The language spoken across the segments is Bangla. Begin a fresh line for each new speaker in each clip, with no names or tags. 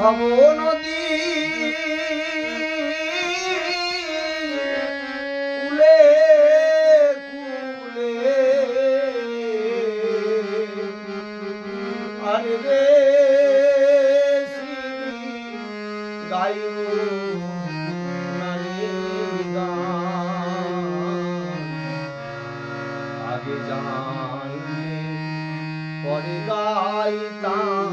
ভব নদী কুলে কুলে আরে রে গাইব আগে জানলে পরে গাইতাম।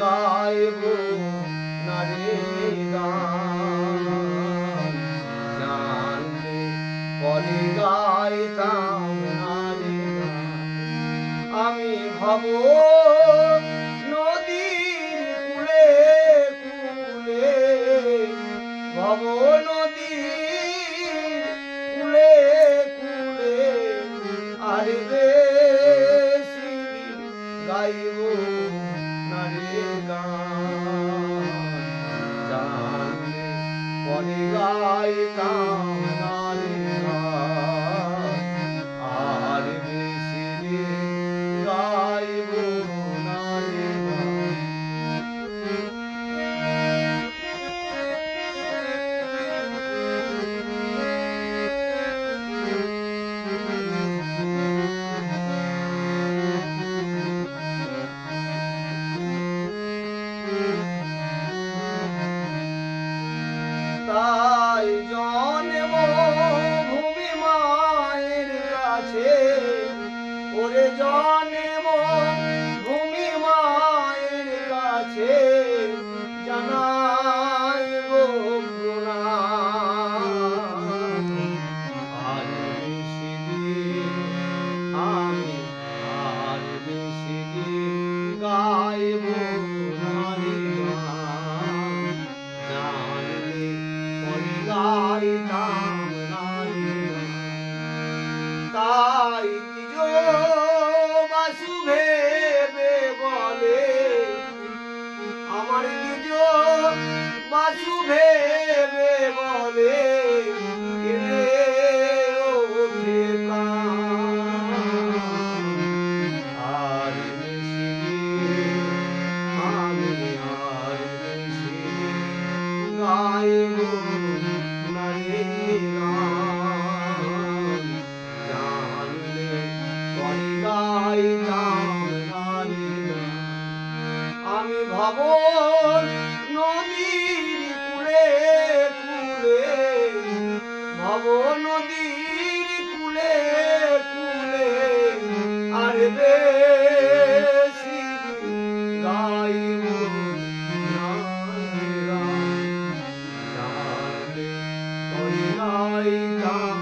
গাইব নারে গান। পরে গাইতাম নারে আমি ভাব নদীর কুলে কুলে। নদীর নদীর কুলে কুলে আর বেশি গাইব গাইতাম